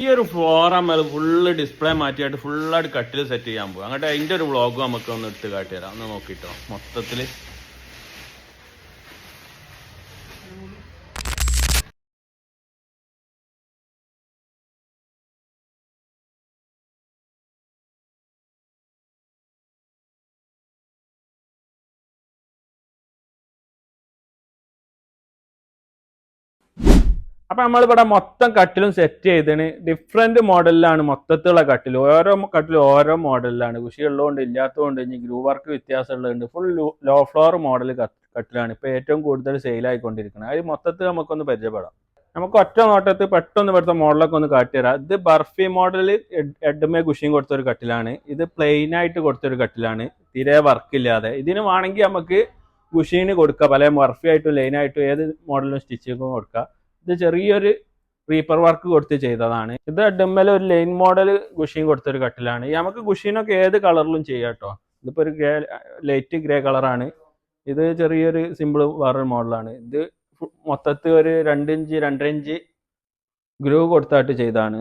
ഈ ഒരു ഫ്ലോർ നമ്മൾ ഫുള്ള് ഡിസ്പ്ലേ മാറ്റിയിട്ട് ഫുള്ളായിട്ട് കട്ടിൽ സെറ്റ് ചെയ്യാൻ പോകും അങ്ങോട്ട് അതിന്റെ ഒരു വ്ളോഗ് നമുക്ക് ഒന്ന് എടുത്ത് കാട്ടിത്തരാം. ഒന്ന് നോക്കിയിട്ടോ മൊത്തത്തിൽ അപ്പൊ നമ്മളിവിടെ മൊത്തം കട്ടിലും സെറ്റ് ചെയ്തിന് ഡിഫറെന്റ് മോഡലിലാണ് മൊത്തത്തിലുള്ള കട്ടിൽ ഓരോ കട്ടിലും ഓരോ മോഡലിലാണ് കൃഷി ഉള്ളതുകൊണ്ട് ഇല്ലാത്തതുകൊണ്ട് ഇനി ഗ്രൂ വർക്ക് വ്യത്യാസമുള്ളതുണ്ട്. ഫുൾ ലോ ഫ്ലോർ മോഡൽ കട്ടിലാണ്. ഇപ്പൊ ഏറ്റവും കൂടുതൽ സെയിലായിക്കൊണ്ടിരിക്കുന്നത് അത് മൊത്തത്തിൽ നമുക്കൊന്ന് പരിചയപ്പെടാം. നമുക്ക് ഒറ്റ നോട്ടത്തിൽ പെട്ടെന്ന് ഇവിടുത്തെ മോഡലൊക്കെ ഒന്ന് കാട്ടിത്തരാം. ഇത് ബർഫി മോഡൽ എഡ്മേ കുഷിയും കൊടുത്തൊരു കട്ടിലാണ്. ഇത് പ്ലെയിൻ ആയിട്ട് കൊടുത്തൊരു കട്ടിലാണ്. തീരെ വർക്ക് ഇല്ലാതെ. ഇതിന് വേണമെങ്കിൽ നമുക്ക് കുഷീന് കൊടുക്കാം. പല ബർഫി ആയിട്ടും ലൈനായിട്ടും ഏത് മോഡലും സ്റ്റിച്ചിങ്ങും കൊടുക്കാം. ഇത് ചെറിയൊരു റീപ്പർ വർക്ക് കൊടുത്ത് ചെയ്തതാണ്. ഇത് ഡെമ്മൽ ഒരു ലൈൻ മോഡൽ ഗുഷീൻ കൊടുത്തൊരു കട്ടിലാണ്. നമുക്ക് ഗുഷീനൊക്കെ ഏത് കളറിലും ചെയ്യാം കേട്ടോ. ഇതിപ്പോ ഒരു ഗ്രേ ലൈറ്റ് ഗ്രേ കളറാണ് ഇത് ചെറിയൊരു സിമ്പിൾ വേറൊരു മോഡലാണ് ഇത് മൊത്തത്തിൽ ഒരു രണ്ട് ഇഞ്ച് രണ്ടര ഇഞ്ച് ഗ്രൂ കൊടുത്തായിട്ട് ചെയ്താണ്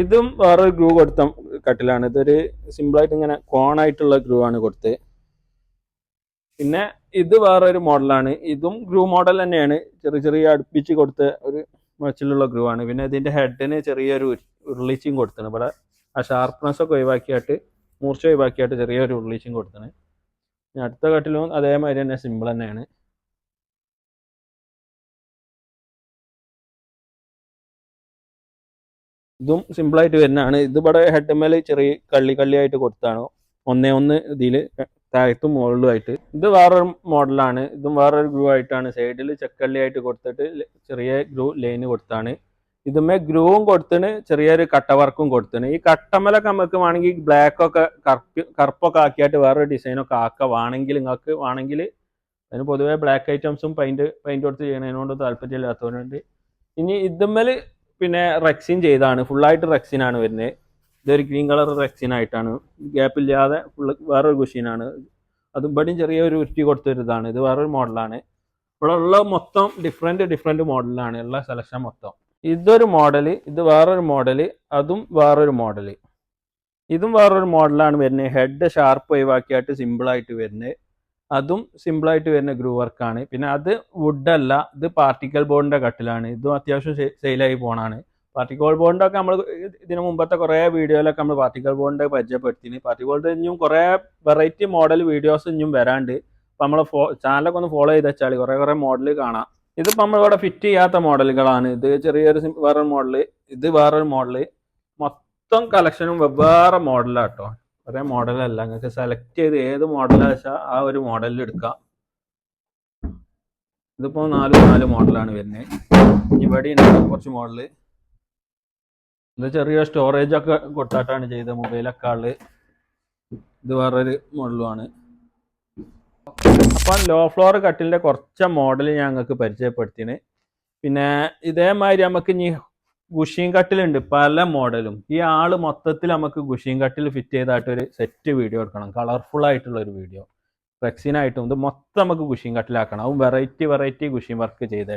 ഇതും വേറൊരു ഗ്രൂ കൊടുത്ത കട്ടിലാണ്. ഇതൊരു സിമ്പിളായിട്ട് ഇങ്ങനെ കോണായിട്ടുള്ള ഗ്രൂ ആണ് കൊടുത്തത്. പിന്നെ ഇത് വേറൊരു മോഡലാണ്. ഇതും ഗ്രൂ മോഡൽ തന്നെയാണ്. ചെറിയ ചെറിയ അടുപ്പിച്ച് കൊടുത്ത ഒരു മച്ചിലുള്ള ഗ്രൂ ആണ്. പിന്നെ ഇതിന്റെ ഹെഡിന് ചെറിയൊരു ഉരുളിച്ചും കൊടുത്തത് ഇവിടെ ആ ഷാർപ്നെസ് ഒക്കെ ഒഴിവാക്കിയിട്ട് മൂർച്ച ഒഴിവാക്കിയിട്ട് ചെറിയൊരു ഉരുളിച്ചും കൊടുത്തത് ഇനി അടുത്ത കട്ടിലും അതേമാതിരി തന്നെ സിമ്പിൾ തന്നെയാണ്. ഇതും സിമ്പിളായിട്ട് വരുന്നതാണ്. ഇത് ഇവിടെ ഹെഡ്മേൽ ചെറിയ കള്ളി കള്ളിയായിട്ട് കൊടുത്താണ്. ഒന്നേ ഒന്ന് ഇതിൽ താഴത്തും മുകളിലുമായിട്ട്. ഇത് വേറൊരു മോഡലാണ്. ഇതും വേറൊരു ഗ്രൂ ആയിട്ടാണ്. സൈഡിൽ ചെക്കള്ളി ആയിട്ട് കൊടുത്തിട്ട് ചെറിയ ഗ്രൂ ലൈന് കൊടുത്താണ്. ഇതുമേ ഗ്രൂവും കൊടുത്തിന് ചെറിയൊരു കട്ട വർക്കും കൊടുത്തിന് ഈ കട്ടമലൊക്കെ നമുക്ക് വേണമെങ്കിൽ ബ്ലാക്ക് ഒക്കെ കറുപ്പ് കറുപ്പൊക്കെ ആക്കിയിട്ട് വേറൊരു ഡിസൈനൊക്കെ ആക്കുക വേണമെങ്കിൽ നിങ്ങൾക്ക് വേണമെങ്കിൽ അതിന് പൊതുവേ ബ്ലാക്ക് ഐറ്റംസും പെയിന്റ് പെയിന്റ് കൊടുത്ത് ചെയ്യണതിനോട് താല്പര്യമില്ലാത്തവരുണ്ട്. ഇനി ഇതുമ്മൽ പിന്നെ റെക്സിൻ ചെയ്താണ്. ഫുള്ളായിട്ട് റെക്സിനാണ് വരുന്നത്. ഇതൊരു ഗ്രീൻ കളർ റെക്സിൻ ആയിട്ടാണ്. ഗ്യാപ്പ് ഇല്ലാതെ ഫുള്ള് വേറൊരു കുഷീനാണ് അതും ഇവിടെയും ചെറിയൊരു ഉരുട്ടി കൊടുത്തൊരു ഇതാണ്. ഇത് വേറൊരു മോഡലാണ് ഇവിടെ ഉള്ള മൊത്തം ഡിഫറെന്റ് ഡിഫറെന്റ് മോഡലാണ് ഉള്ള സെലക്ഷൻ മൊത്തം. ഇതൊരു മോഡൽ ഇത് വേറൊരു മോഡൽ അതും വേറൊരു മോഡൽ ഇതും വേറൊരു മോഡലാണ് വരുന്നത്. ഹെഡ് ഷാർപ്പ് ഒഴിവാക്കിയായിട്ട് സിമ്പിളായിട്ട് വരുന്നത്. അതും സിമ്പിളായിട്ട് വരുന്ന ഗ്രൂ വർക്കാണ് പിന്നെ അത് വുഡല്ല ഇത് പാർട്ടിക്കൽ ബോർഡിന്റെ കട്ടിലാണ് ഇതും അത്യാവശ്യം സെയിലായി പോണാണ് പാർട്ടിക്കൽ ബോണ്ട് ഒക്കെ നമ്മൾ ഇതിന് മുമ്പത്തെ കുറേ വീഡിയോയിലൊക്കെ നമ്മൾ പാർട്ടിക്കൽ ബോണ്ട് പരിചയപ്പെടുത്തിന്. പാർട്ടി ഗോൾഡ് ഇനിയും കുറേ വെറൈറ്റി മോഡൽ വീഡിയോസ് ഇനിയും വരാണ്ട്. അപ്പൊ നമ്മൾ ചാനലൊക്കെ ഒന്ന് ഫോളോ ചെയ്ത് വെച്ചാൽ കുറേ കുറേ മോഡൽ കാണാം. ഇതിപ്പോ നമ്മളിവിടെ ഫിറ്റ് ചെയ്യാത്ത മോഡലുകളാണ് ഇത് ചെറിയൊരു വേറൊരു മോഡൽ ഇത് വേറൊരു മോഡൽ മൊത്തം കളക്ഷനും വെവ്വേറെ മോഡലാട്ടോ ഒരേ മോഡലല്ല നിങ്ങൾക്ക് സെലക്ട് ചെയ്ത് ഏത് മോഡലാ വെച്ചാൽ ആ ഒരു മോഡലിൽ എടുക്കാം. ഇതിപ്പോ നാല് നാല് മോഡലാണ് വരുന്നത് ഇവിടെ ഉണ്ടാവും കുറച്ച് മോഡൽ ഇത് ചെറിയ സ്റ്റോറേജ് ഒക്കെ കൊട്ടാട്ടാണ് ചെയ്ത മൊബൈലൊക്കെ ആൾ ഇത് വേറൊരു മോഡലുമാണ് അപ്പം ലോ ഫ്ലോർ കട്ടിലിന്റെ കുറച്ച് മോഡൽ ഞങ്ങൾക്ക് പരിചയപ്പെടുത്തിന് പിന്നെ ഇതേമാതിരി നമുക്ക് ഇനി ഗുഷീൻ കട്ടിലുണ്ട് പല മോഡലും ഈ ആൾ മൊത്തത്തിൽ നമുക്ക് ഗുഷീൻ കട്ടിൽ ഫിറ്റ് ചെയ്തായിട്ട് ഒരു സെറ്റ് വീഡിയോ എടുക്കണം. കളർഫുൾ ആയിട്ടുള്ള ഒരു വീഡിയോ ഫ്ലെക്സിനായിട്ടും ഇത് മൊത്തം നമുക്ക് ഗുഷീൻ കട്ടിലാക്കണം അതും വെറൈറ്റി വെറൈറ്റി ഗുഷീൻ വർക്ക് ചെയ്ത്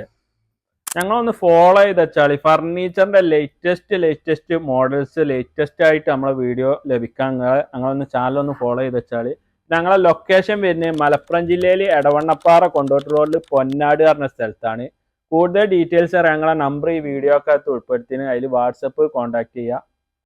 ഞങ്ങളൊന്ന് ഫോളോ ചെയ്ത് വെച്ചാൽ ഫർണിച്ചറിന്റെ ലേറ്റസ്റ്റ് ലേറ്റസ്റ്റ് മോഡൽസ് ലേറ്റസ്റ്റ് ആയിട്ട് നമ്മളെ വീഡിയോ ലഭിക്കാൻ ഞങ്ങളൊന്ന് ചാനൽ ഒന്ന് ഫോളോ ചെയ്ത് വെച്ചാൽ ഞങ്ങളെ ലൊക്കേഷൻ വരുന്നത് മലപ്പുറം ജില്ലയിൽ എടവണ്ണപ്പാറ കൊണ്ടോട്ട് റോഡിൽ പൊന്നാട് പറഞ്ഞ സ്ഥലത്താണ്. കൂടുതൽ ഡീറ്റെയിൽസ് അറിയാൻ ഞങ്ങളെ നമ്പർ ഈ വീഡിയോ ഒക്കെ അതിൽ വാട്സപ്പ് കോൺടാക്ട് ചെയ്യുക